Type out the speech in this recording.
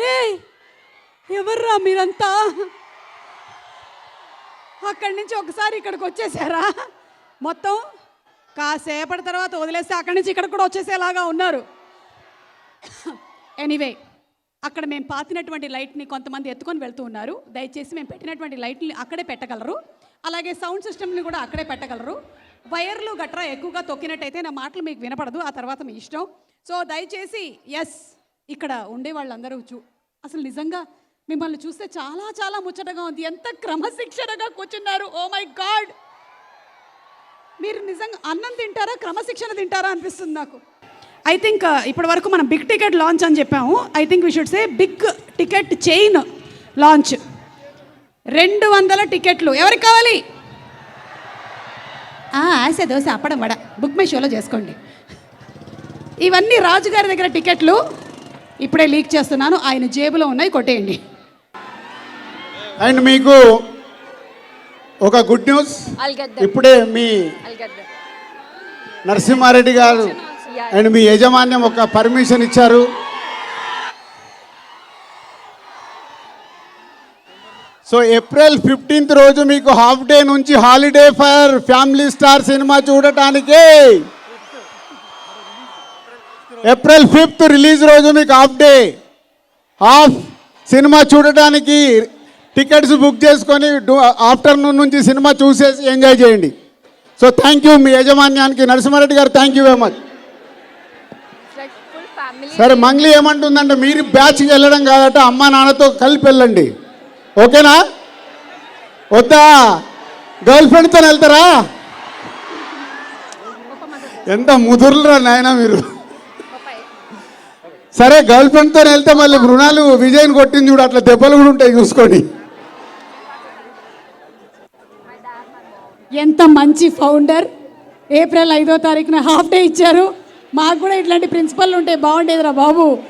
రే ఎవర్రా మీరంతా? అక్కడి నుంచి ఒకసారి ఇక్కడికి వచ్చేసారా? మొత్తం కాసేపటి తర్వాత వదిలేస్తే అక్కడి నుంచి ఇక్కడ కూడా వచ్చేసేలాగా ఉన్నారు. ఎనీవే అక్కడ మేము పాతినటువంటి లైట్ని కొంతమంది ఎత్తుకొని వెళ్తూ ఉన్నారు. దయచేసి మేము పెట్టినటువంటి లైట్ని అక్కడే పెట్టగలరు. అలాగే సౌండ్ సిస్టమ్ని కూడా అక్కడే పెట్టగలరు. వైర్లు గట్రా ఎక్కువగా తొక్కినట్టయితే నా మాటలు మీకు వినపడదు. ఆ తర్వాత మీ ఇష్టం. సో దయచేసి ఎస్ ఇక్కడ ఉండే వాళ్ళందరూ చూ అసలు నిజంగా మిమ్మల్ని చూస్తే చాలా చాలా ముచ్చటగా ఉంది. ఎంత క్రమశిక్షణగా కూర్చున్నారు. ఓ మై గాడ్ మీరు నిజంగా అన్నం తింటారా క్రమశిక్షణ తింటారా అనిపిస్తుంది నాకు. ఐ థింక్ uh, ఇప్పటి వరకు మనం బిగ్ టికెట్ లాంచ్ అని చెప్పాము. I think we should say big ticket chain launch రెండు వందల టికెట్లు. ఎవరికి కావాలి? ఆశ దోశ అప్పడం వడ. బుక్ మై షోలో చేసుకోండి. ఇవన్నీ రాజుగారి దగ్గర టికెట్లు. ఇప్పుడే లీక్ చేస్తున్నాను. ఆయన జేబులో ఉన్నాయి కొట్టేయండి. అండ్ మీకు ఒక good news. I'll get them. ఇప్పుడే మీ I'll get them. నరసింహారెడ్డి గారు అండ్ మీ యజమాన్యం ఒక పర్మిషన్ ఇచ్చారు. సో ఏప్రిల్ ఫిఫ్టీన్త్ రోజు మీకు హాఫ్ డే నుంచి holiday for family star cinema చూడటానికి. ఏప్రిల్ ఫిఫ్త్ రిలీజ్ రోజు మీకు హాఫ్ డే. హాఫ్ సినిమా చూడటానికి టికెట్స్ బుక్ చేసుకొని ఆఫ్టర్నూన్ నుంచి సినిమా చూసేసి ఎంజాయ్ చేయండి. సో థ్యాంక్ యూ మీ యజమాన్యానికి నరసింహారెడ్డి గారు థ్యాంక్ యూ వెరీ మచ్. సరే మంగ్లీ ఏమంటుందంటే మీరు బ్యాచ్కి వెళ్ళడం కాదట అమ్మ నాన్నతో కలిపి వెళ్ళండి. ఓకేనా? వద్దా? గర్ల్ ఫ్రెండ్తో వెళ్తారా? ఎంత ముదురులరా నాయన మీరు. సరే గర్ల్ ఫ్రెండ్తో వెళ్తే మళ్ళీ మృణాలు విజయ్ని కొట్టింది చూడు అట్లా దెబ్బలు కూడా ఉంటాయి చూసుకోండి ఎంత మంచి ఫౌండర్ ఏప్రిల్ ఐదో తారీఖున హాఫ్ డే ఇచ్చారు. మాకు కూడా ఇట్లాంటి ప్రిన్సిపల్ ఉంటే బాగుండేదిరా బాబు.